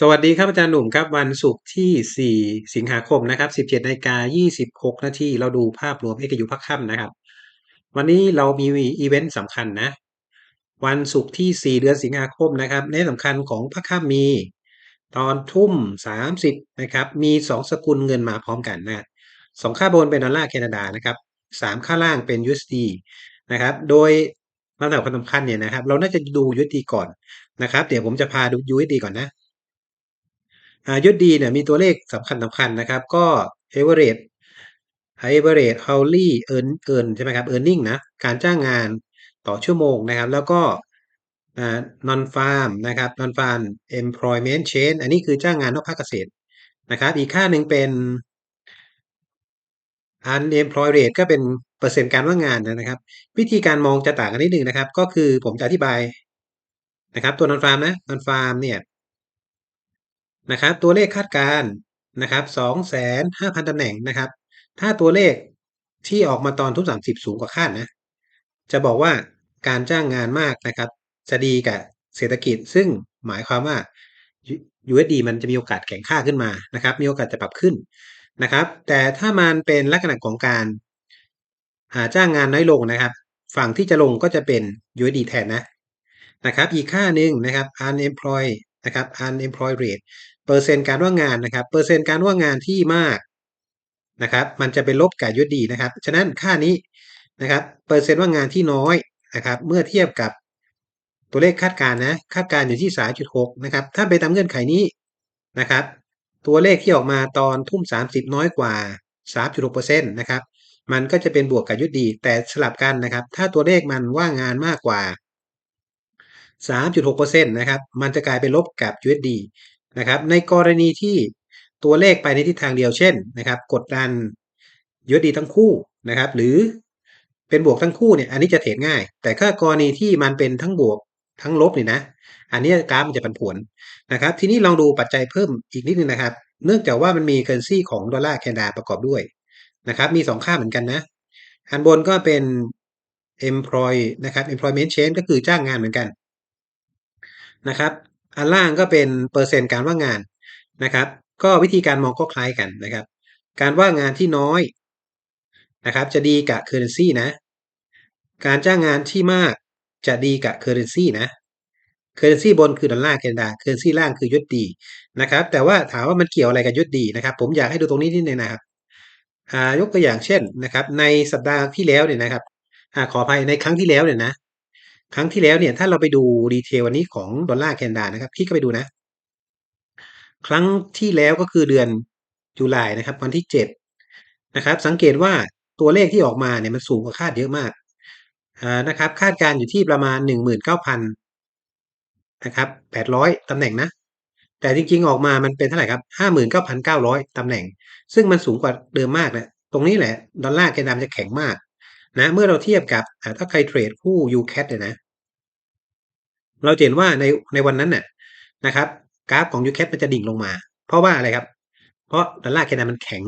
สวัสดีครับอาจารย์หนุ่มครับวันศุกร์ที่ 4 สิงหาคมนะครับ 17นาฬิกา26 นาทีเราดูภาพรวม XU พักค่ำนะครับ วันนี้เรามีอีเวนต์สำคัญนะ วันศุกร์ที่ 4 เดือนสิงหาคมนะครับในสำคัญของพักค่ำมี ตอนทุ่ม 30นะครับมี 2 สกุลเงินมาพร้อมกันนะสองค่าบนเป็นดอลลาร์แคนาดานะครับสามค่าล่างเป็น USD นะครับโดยลำดับความสำคัญเนี่ยนะครับเราน่าจะดู USD ก่อนนะครับเดี๋ยวผมจะพาดู USD ก่อนนะ อายุดีเนี่ยมีตัวเลขสำคัญสำคัญนะครับ ก็ average average hourly earn earn ใช่ไหมครับ earning นะ การจ้างงานต่อชั่วโมงนะครับ แล้วก็ non farm นะครับ non farm employment change อันนี้คือจ้างงานนอกภาคเกษตรนะครับ อีกค่าหนึ่งเป็น unemployed rate ก็เป็นเปอร์เซ็นต์การว่างงานนะครับ วิธีการมองจะต่างกันนิดหนึ่งนะครับ ก็คือผมจะอธิบายนะครับ ตัว non farm นะ non farm เนี่ย นะครับ ตัวเลขคาดการนะครับสองแสนห้าพันตำแหน่งนะครับ ถ้าตัวเลขที่ออกมาตอนทุนสามสิบสูงกว่าคาดนะ จะบอกว่าการจ้างงานมากนะครับ จะดีกับเศรษฐกิจ ซึ่งหมายความว่า USD มันจะมีโอกาสแข็งค่าขึ้นมานะครับ มีโอกาสจะปรับขึ้นนะครับ แต่ถ้ามันเป็นลักษณะของการหาจ้างงานน้อยลงนะครับ ฝั่งที่จะลงก็จะเป็น USD แทนนะนะครับ อีกค่าหนึ่งนะครับ unemployed นะครับ unemployed rate เปอร์เซ็นต์การว่างงานนะครับ เปอร์เซ็นต์การว่างงานที่มากนะครับ มันจะเป็นลบกับยุดดีนะครับ ฉะนั้นค่านี้นะครับ เปอร์เซ็นต์ว่างงานที่น้อยนะครับ เมื่อเทียบกับตัวเลขคาดการณ์นะ คาดการณ์อยู่ที่ 3.6 นะครับ ถ้าไปตามเงื่อนไขนี้นะครับ ตัวเลขที่ออกมาตอนทุ่ม 30 น้อยกว่า 3.6%นะครับ มันก็จะเป็นบวกกับยุดดี แต่สลับกันนะครับ ถ้าตัวเลขมันว่างงานมากกว่า 3.6%นะครับ มันจะกลายเป็นลบกับ USD นะครับ ในกรณีที่ตัวเลขไปในทิศทางเดียวเช่นนะครับ กดดันยศดีทั้งคู่นะครับ หรือเป็นบวกทั้งคู่เนี่ย อันนี้จะเทรดง่าย แต่ถ้ากรณีที่มันเป็นทั้งบวกทั้งลบนี่นะ อันนี้กราฟมันจะผันผวนนะครับ ทีนี้ลองดูปัจจัยเพิ่มอีกนิดนึงนะครับ เนื่องจากว่ามันมีเคอร์ซี่ของดอลลาร์แคนาดาประกอบด้วยนะครับ มีสองค่าเหมือนกันนะ อันบนก็เป็น employ นะครับ employment change ก็คือจ้างงานเหมือนกัน นะครับ อันล่างก็เป็นเปอร์เซ็นต์การว่างงานนะครับ ก็วิธีการมองก็คล้ายกันนะครับ การว่างงานที่น้อยนะครับ จะดีกับเคอร์เรนซีนะ การจ้างงานที่มากจะดีกับเคอร์เรนซีนะเคอร์เรนซีบนคือดอลลาร์แคนาดาเคอร์เรนซีล่างคือยุดดีนะครับ แต่ว่าถามว่ามันเกี่ยวอะไรกับยุดดีนะครับ ผมอยากให้ดูตรงนี้นิดนึงนะครับยกตัวอย่างเช่นนะครับ ในสัปดาห์ที่แล้วเนี่ยนะครับอขออภัยในครั้งที่แล้วเนี่ยนะ ครั้งที่แล้วเนี่ยถ้าเราไปดูดีเทลวันนี้ของดอลลาร์แคนาดานะครับคลิกเข้าไปดูนะ ครั้งที่แล้วก็คือเดือนจุลายนะครับวันที่เจ็ดนะครับสังเกตว่าตัวเลขที่ออกมาเนี่ยมันสูงกว่าคาดเยอะมากนะครับคาดการอยู่ที่ประมาณหนึ่งหมื่นเก้าพันนะครับแปดร้อยตำแหน่งนะ แต่จริงๆออกมามันเป็นเท่าไหร่ครับห้าหมื่นเก้าพันเก้าร้อยตำแหน่ง ซึ่งมันสูงกว่าเดิมมากนะตรงนี้แหละดอลลาร์แคนาดาจะแข็งมากนะเมื่อเราเทียบกับถ้าใครเทรดคู่ UCAT เนี่ยนะ เราเห็นว่าในในวันนั้นเนี่ยนะครับ กราฟของ UCAT มันจะดิ่งลงมา เพราะว่าอะไรครับ เพราะดอลลาร์แคนาดามันแข็ง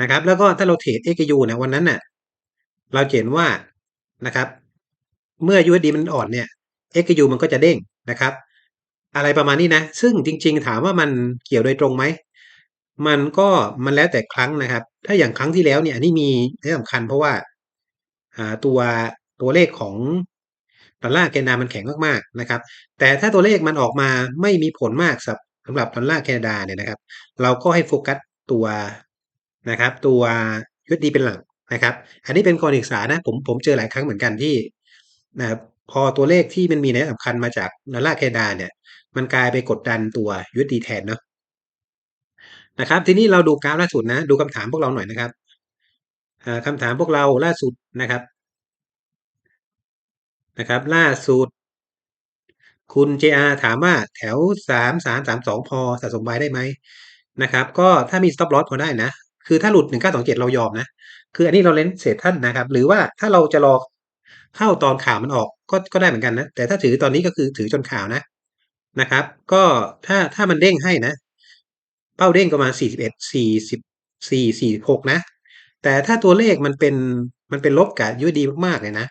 นะครับ แล้วก็ถ้าเราเทรด XU เนี่ยวันนั้นเนี่ยเราเห็นว่านะครับ เมื่อ USD มันอ่อนเนี่ย XU มันก็จะเด้งนะครับ อะไรประมาณนี้นะ ซึ่งจริง ๆ ถามว่ามันเกี่ยวโดยตรงไหม มันก็มันแล้วแต่ครั้งนะครับ ถ้าอย่างครั้งที่แล้วเนี่ยอันนี้มีที่สำคัญเพราะว่าตัวตัวเลขของ ดอลลาร์แคนาดามันแข็งมากๆนะครับ แต่ถ้าตัวเลขมันออกมาไม่มีผลมากสำหรับดอลลาร์แคนาดาเนี่ยนะครับ เราก็ให้โฟกัสตัวนะครับ ตัวยุดดีเป็นหลักนะครับ อันนี้เป็นกรณีศึกษานะผมผมเจอหลายครั้งเหมือนกันที่นะพอตัวเลขที่มันมีนัยสำคัญมาจากดอลลาร์แคนาดาเนี่ย มันกลายไปกดดันตัวยุดดีแทนเนาะนะครับ ทีนี้เราดูกราฟล่าสุดนะ ดูคำถามพวกเราหน่อยนะครับคำถามพวกเราล่าสุดนะครับ นะครับ ล่าสุด คุณ JR ถามว่าแถวสามสามสามสองพอสะสมไว้ได้ไหมนะครับ ก็ถ้ามี stop loss พอได้นะ คือถ้าหลุดหนึ่งเก้าสองเจ็ดเรายอมนะ คืออันนี้เราเล่นเศษท่านนะครับ หรือว่าถ้าเราจะรอเข้าตอนข่าวมันออกก็ก็ได้เหมือนกันนะ แต่ถ้าถือตอนนี้ก็คือถือจนข่าวนะนะครับ ก็ถ้าถ้ามันเด้งให้นะ เป้าเด้งประมาณสี่สิบเอ็ดสี่สิบสี่สี่หกนะ แต่ถ้าตัวเลขมันเป็นมันเป็นลบกับยูดีมากๆเลยนะ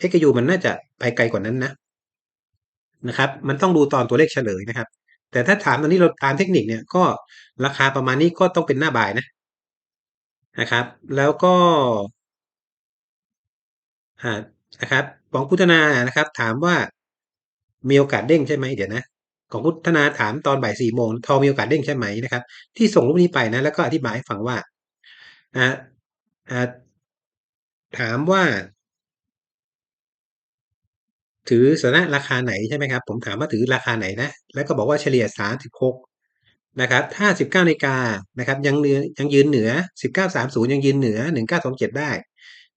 XU มันน่าจะไปไกลกว่านั้นนะนะครับ มันต้องดูตอนตัวเลขเฉลยนะครับ แต่ถ้าถามตอนนี้เราตามเทคนิคเนี่ยก็ราคาประมาณนี้ก็ต้องเป็นหน้าบ่ายนะนะครับ แล้วก็อ่านะครับของพุทธนานะครับ ถามว่ามีโอกาสเด้งใช่ไหมเดี๋ยวนะ ของพุทธนาถามตอนบ่ายสี่โมงทองมีโอกาสเด้งใช่ไหมนะครับ ที่ส่งรูปนี้ไปนะ แล้วก็อธิบายให้ฟังว่าอ่าอ่าถามว่า ถือสถานะราคาไหนใช่ไหมครับ ผมถามว่าถือราคาไหนนะ แล้วก็บอกว่าเฉลี่ยสามสิบหกนะครับ ถ้าสิบเก้านาฬิกานะครับยังเนือยังยืนเหนือสิบเก้าสามศูนย์ยังยืนเหนือหนึ่งเก้าสองเจ็ดได้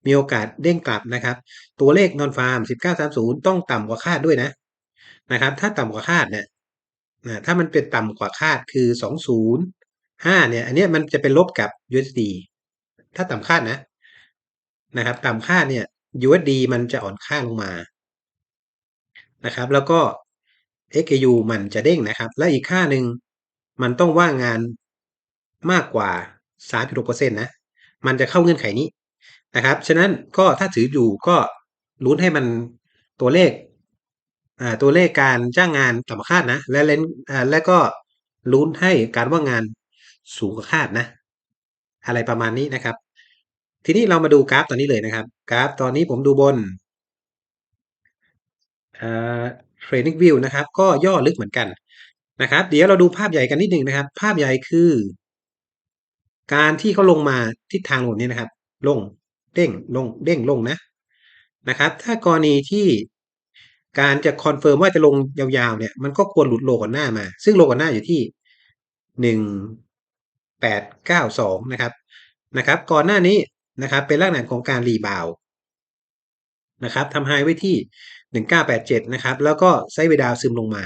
มีโอกาสเด้งกลับนะครับ ตัวเลขนอนฟาร์มสิบเก้าสามศูนย์ต้องต่ำกว่าคาดด้วยนะนะครับ ถ้าต่ำกว่าคาดเนี่ยนะถ้ามันเป็นต่ำกว่าคาดคือสองศูนย์ห้าเนี่ย อันนี้มันจะเป็นลบกับ USD ถ้าต่ำคาดนะนะครับ ต่ำคาดเนี่ย USD มันจะอ่อนค่าลงมา นะครับ แล้วก็ XAU มันจะเด้งนะครับ และอีกค่าหนึ่งมันต้องว่างงานมากกว่า 3.6%นะ มันจะเข้าเงื่อนไขนี้นะครับ ฉะนั้นก็ถ้าถืออยู่ก็ลุ้นให้มันตัวเลขตัวเลขการจ้างงานต่ำกว่าคาดนะ และเลนและก็ลุ้นให้การว่างงานสูงกว่าคาดนะ อะไรประมาณนี้นะครับ ทีนี้เรามาดูกราฟตอนนี้เลยนะครับ กราฟตอนนี้ผมดูบน เทรนนิ่งวิวนะครับ ก็ย่อลึกเหมือนกันนะครับ เดี๋ยวเราดูภาพใหญ่กันนิดหนึ่งนะครับ ภาพใหญ่คือ การที่เขาลงมาทิศทางลงนี้นะครับ ลงเด้งลงเด้งลงนะนะครับ ถ้ากรณีที่การจะคอนเฟิร์มว่าจะลงยาวๆเนี่ย มันก็ควรหลุดโลก่อนหน้ามา ซึ่งโลก่อนหน้าอยู่ที่หนึ่งแปดเก้าสองนะครับนะครับ ก่อนหน้านี้นะครับ เป็นลักษณะของการรีบาวนะครับทำไฮไว้ที่ หนึ่งเก้าแปดเจ็ดนะครับ แล้วก็ไซด์เวดาวซึมลงมา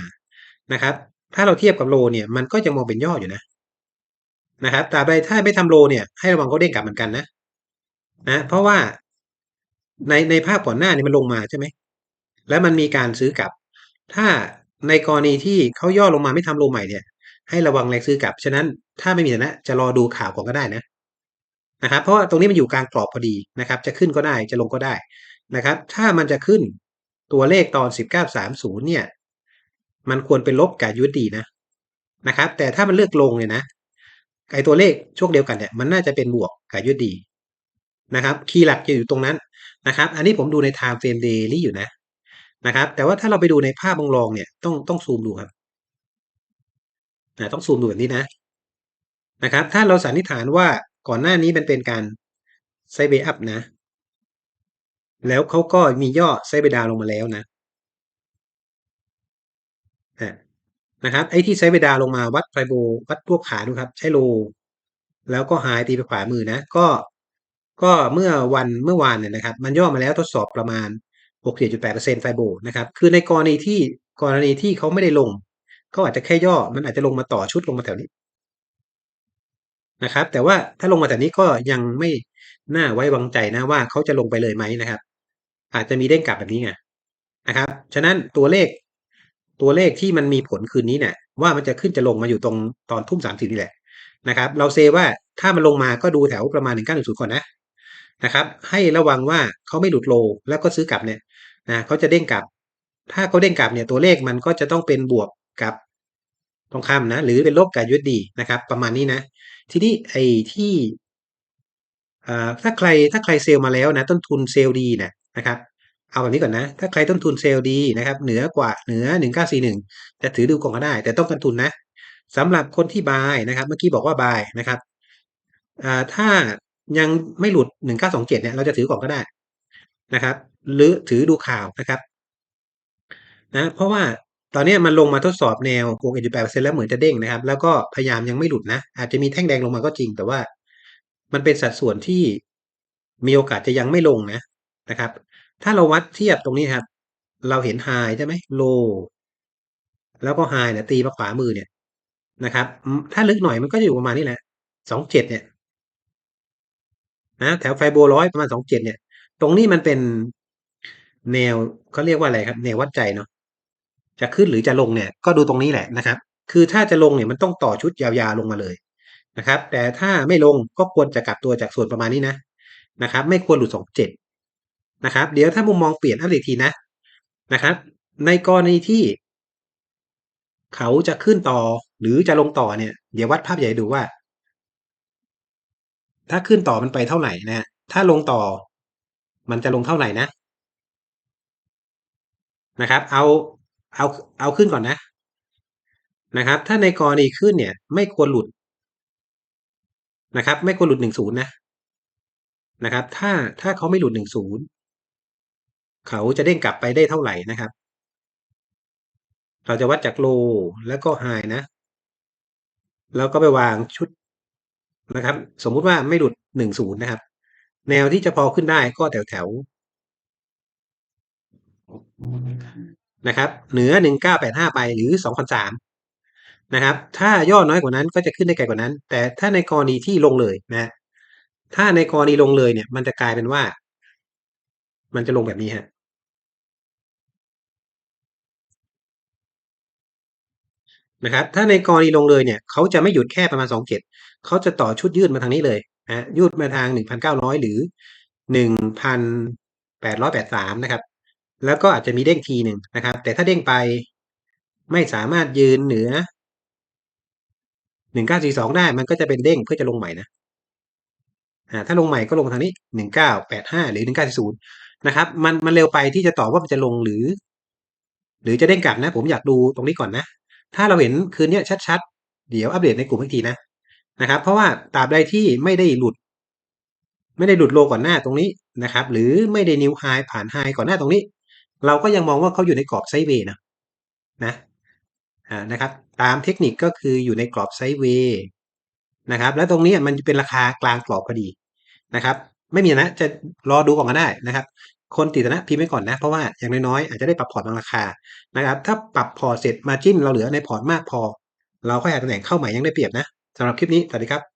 นะครับ ถ้าเราเทียบกับโลเนี่ยมันก็ยังมองเป็นย่ออยู่นะนะครับแต่ใบถ้าไม่ทำโลเนี่ยให้ระวังเขาเด้งกลับเหมือนกันนะนะเพราะว่าในในภาพก่อนหน้านี้มันลงมาใช่ไหมแล้วมันมีการซื้อกลับ ถ้าในกรณีที่เขาย่อลงมาไม่ทำโลใหม่เนี่ย ให้ระวังแรงซื้อกลับ ฉะนั้นถ้าไม่มีนะจะรอดูข่าวก่อนก็ได้นะนะครับ เพราะว่าตรงนี้มันอยู่กลางกรอบพอดีนะครับ จะขึ้นก็ได้จะลงก็ได้นะครับ ถ้ามันจะขึ้น ตัวเลขตอน 1930 เนี่ย มันควรเป็นลบกับ USD นะนะครับ แต่ถ้ามันเลือกลงเนี่ยนะไอตัวเลขช่วงเดียวกันเนี่ยมันน่าจะเป็นบวกกับ USD นะครับ คีย์หลักจะอยู่ตรงนั้นนะครับ อันนี้ผมดูใน time frame daily อยู่นะนะครับ แต่ว่าถ้าเราไปดูในภาพบงลองเนี่ยต้องต้องซูมดูครับนะต้องซูมดูแบบนี้นะนะครับ ถ้าเราสันนิษฐานว่าก่อนหน้านี้มันเป็นการไซเบอัพนะ แล้วเขาก็มีย่อไซเบดาลงมาแล้วนะนะครับไอ้ที่ไซเบดาลงมาวัดไฟโบวัดพวกขาดูครับ ใช้โล แล้วก็หายตีไปขวามือนะ ก็ก็เมื่อวันเมื่อวานเนี่ยนะครับ มันย่อมาแล้วทดสอบประมาณ67.8%ไฟโบนะครับ คือในกรณีที่กรณีที่เขาไม่ได้ลงเขาอาจจะแค่ย่อมันอาจจะลงมาต่อชุดลงมาแถวนี้นะครับ แต่ว่าถ้าลงมาแต่นี้ก็ยังไม่น่าไว้วางใจนะว่าเขาจะลงไปเลยไหมนะครับ อาจจะมีเด้งกลับแบบนี้ไงนะครับ ฉะนั้นตัวเลขตัวเลขที่มันมีผลคืนนี้เนี่ยว่ามันจะขึ้นจะลงมาอยู่ตรงตอนทุ่มสามสิบนี่แหละนะครับ เราเซว่าถ้ามันลงมาก็ดูแถวประมาณหนึ่งเก้าหนึ่งศูนย์ก่อนนะนะครับ ให้ระวังว่าเขาไม่หลุดโลแล้วก็ซื้อกลับเนี่ยนะเขาจะเด้งกลับ ถ้าเขาเด้งกลับเนี่ยตัวเลขมันก็จะต้องเป็นบวกกับทองคำนะ หรือเป็นลบกับยุดดีนะครับ ประมาณนี้นะ ทีนี้ไอ้ที่ถ้าใครถ้าใครเซลล์มาแล้วนะ ต้นทุนเซลล์ดีนะนะครับ เอาแบบนี้ก่อนนะ ถ้าใครต้นทุนเซลล์ดีนะครับ เหนือกว่าเหนือหนึ่งเก้าสี่หนึ่งจะถือดูกองก็ได้ แต่ต้องกันทุนนะสำหรับคนที่บายนะครับ เมื่อกี้บอกว่าบายนะครับถ้ายังไม่หลุดหนึ่งเก้าสองเจ็ดเนี่ยเราจะถือก่อนก็ได้นะครับ หรือถือดูข่าวนะครับนะเพราะว่าตอนนี้มันลงมาทดสอบแนว6 1 8แล้วเหมือนจะเด้งนะครับ แล้วก็พยายามยังไม่หลุดนะ อาจจะมีแท่งแดงลงมาก็จริง แต่ว่ามันเป็นสัดส่วนที่มีโอกาสจะยังไม่ลงนะนะครับ ถ้าเราวัดเทียบตรงนี้ครับ เราเห็นไฮใช่ไหมโลแล้วก็ไฮเนี่ยตีมาขวามือเนี่ยนะครับ ถ้าลึกหน่อยมันก็จะอยู่ประมาณนี้แหละสองเจ็ดเนี่ยนะแถวไฟโบร้อยประมาณสองเจ็ดเนี่ย ตรงนี้มันเป็นแนวเขาเรียกว่าอะไรครับ แนววัดใจเนาะจะขึ้นหรือจะลงเนี่ย ก็ดูตรงนี้แหละนะครับ คือถ้าจะลงเนี่ยมันต้องต่อชุดยาวๆลงมาเลยนะครับ แต่ถ้าไม่ลงก็ควรจะกลับตัวจากส่วนประมาณนี้นะนะครับ ไม่ควรหลุดสองเจ็ด นะครับ เดี๋ยวถ้ามุมมองเปลี่ยนอัปเดตทีนะนะครับ ในกรณีที่ เขาจะขึ้นต่อหรือจะลงต่อเนี่ย เดี๋ยววัดภาพใหญ่ดูว่า ถ้าขึ้นต่อมันไปเท่าไหร่นะถ้าลงต่อ มันจะลงเท่าไหร่นะนะครับ เอาเอาเอาขึ้นก่อนนะนะครับ ถ้าในกรณีขึ้นเนี่ย ไม่ควรหลุดนะครับ ไม่ควรหลุดหนึ่งศูนย์นะนะครับ ถ้าถ้าเขาไม่หลุดหนึ่งศูนย์ เขาจะเด้งกลับไปได้เท่าไหร่นะครับ เราจะวัดจากโลแล้วก็ไฮนะ แล้วก็ไปวางชุดนะครับ สมมุติว่าไม่หลุดหนึ่งศูนย์นะครับ แนวที่จะพอขึ้นได้ก็แถวแถวนะครับ เหนือหนึ่งเก้าแปดห้าไปหรือสองพันสามนะครับ ถ้าย่อน้อยกว่านั้นก็จะขึ้นได้ไกลกว่านั้น แต่ถ้าในกรณีที่ลงเลยนะ ถ้าในกรณีลงเลยเนี่ย มันจะกลายเป็นว่า มันจะลงแบบนี้ฮะ นะครับถ้าในกรณีลงเลยเนี่ยเขาจะไม่หยุดแค่ประมาณสองเจ็ดเขาจะต่อชุดยืดมาทางนี้เลยนะยืดมาทางหนึ่งพันเก้าร้อยหรือหนึ่งพันแปดร้อยแปดสามนะครับ แล้วก็อาจจะมีเด้งทีหนึ่งนะครับ แต่ถ้าเด้งไปไม่สามารถยืนเหนือหนึ่งเก้าสี่สองได้มันก็จะเป็นเด้งเพื่อจะลงใหม่นะถ้าลงใหม่ก็ลงทางนี้หนึ่งเก้าแปดห้าหรือหนึ่งเก้าศูนย์นะครับ มันมันเร็วไปที่จะตอบว่ามันจะลงหรือ หรือจะเด้งกลับนะ ผมอยากดูตรงนี้ก่อนนะ ถ้าเราเห็นคืนนี้ชัดๆ เดี๋ยวอัปเดตในกลุ่มอีกทีนะนะครับ เพราะว่าตราบใดที่ไม่ได้หลุด ไม่ได้หลุดโลก่อนหน้าตรงนี้นะครับ หรือไม่ได้นิวไฮผ่านไฮก่อนหน้าตรงนี้ เราก็ยังมองว่าเขาอยู่ในกรอบไซด์เวย์นะนะนะครับตามเทคนิคก็คืออยู่ในกรอบไซด์เวย์นะครับ แล้วตรงนี้มันเป็นราคากลางกรอบพอดีนะครับ ไม่มีนะจะรอดูก่อนก็ได้นะครับ คนติดนะพิมพ์ไว้ก่อนนะ เพราะว่าอย่างน้อยๆอาจจะได้ปรับพอร์ตบางราคานะครับถ้าปรับพอร์ตเสร็จมาจิ้นเราเหลือในพอร์ตมากพอ เราค่อยหาตำแหน่งเข้าใหม่ยังได้เปรียบนะสำหรับคลิปนี้สวัสดีครับ